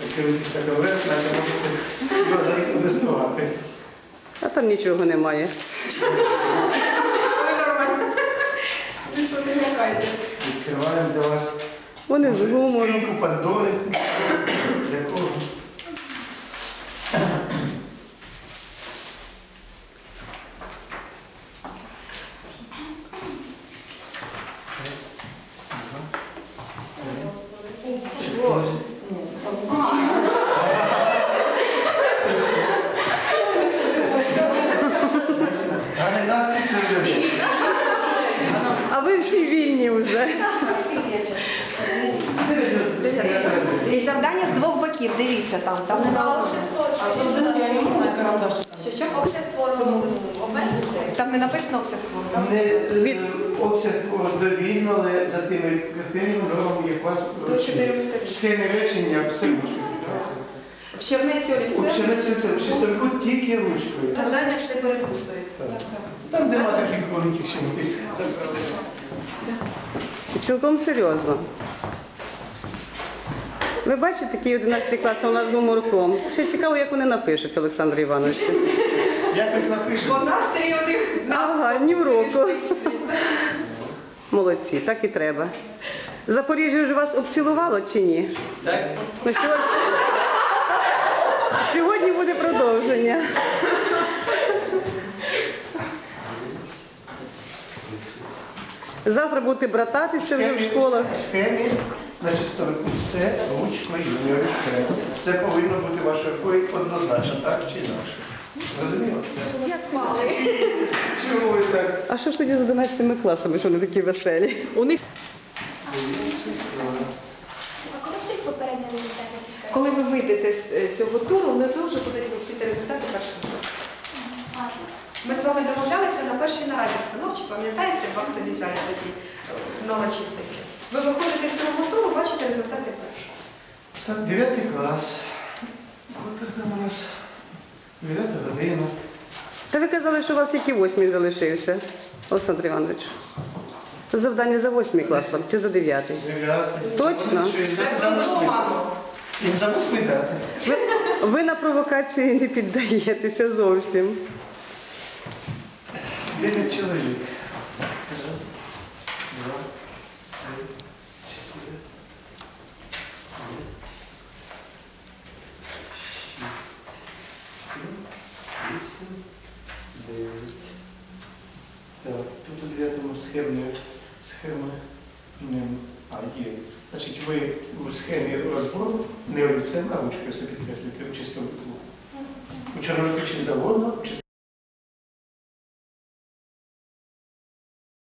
Як дивитесь така вверх, наче можете його за вікно доставати. А там нічого немає. Ви що не лякаєте? Відкриваємо для вас Вони з гумором. скриньку Пандори. Для кого? А ви всі вільні вже. І завдання з двох боків, дивіться там, там не написано. Що, що? Обсяг твору обмежується? Там не написано обсяг твору, так? Не е, Від- обсяг довільно, але за тими критеріями як вас До чотирьох сторін. схеми речення все ручкою підказує. В черниці У олівцем. пшениці це в чистовику тільки ручкою. Завдання ж не переписують. Там нема таких великих, що ми забрали. Цілком серйозно. Ви бачите, такий 11 клас у нас з уморком. Ще цікаво, як вони напишуть, Олександр Іванович. Якось напишуть. Бо настрій у них Ага, ні в року. Молодці, так і треба. Запоріжжя вже вас обцілувало чи ні? Так? Ну, сьогодні... сьогодні буде продовження. Завтра будете брататися вже в школах. Схемі на чистовику все ручкою, не. Все повинно бути вашою рукою однозначно, так чи інакше. Розуміло? як. Чому ви так? А що ж тоді з 11 класами, що вони такі веселі? У них А коли стоїть попередні результати? Коли ви вийдете з е, цього туру, не дуже будуть висіти результати першого класу. Ми з вами домовлялися на першій нараді встановчі, пам'ятаєте, в актуалізації тоді е. Ви виходите з другого туру, бачите результати першого. Так, 9 клас. От так там у нас 9 година. Та ви казали, що у вас тільки восьмий залишився, Олександр Іванович. Завдання за восьмий клас вам чи за дев'ятий? 9. Точно? За восьмий? І за восьмий дати. Ви, ви на провокації не піддаєтеся зовсім. 9 чоловік. Раз, два, три, чотири, п'ять, шість, сім, вісім, дев'ять. Так, тут у дев'ятому схемі схема не а є. Значить, ви у схемі розбору не олівцем, а ручкою все підкреслюєте у чистому. У чорному чим завгодно,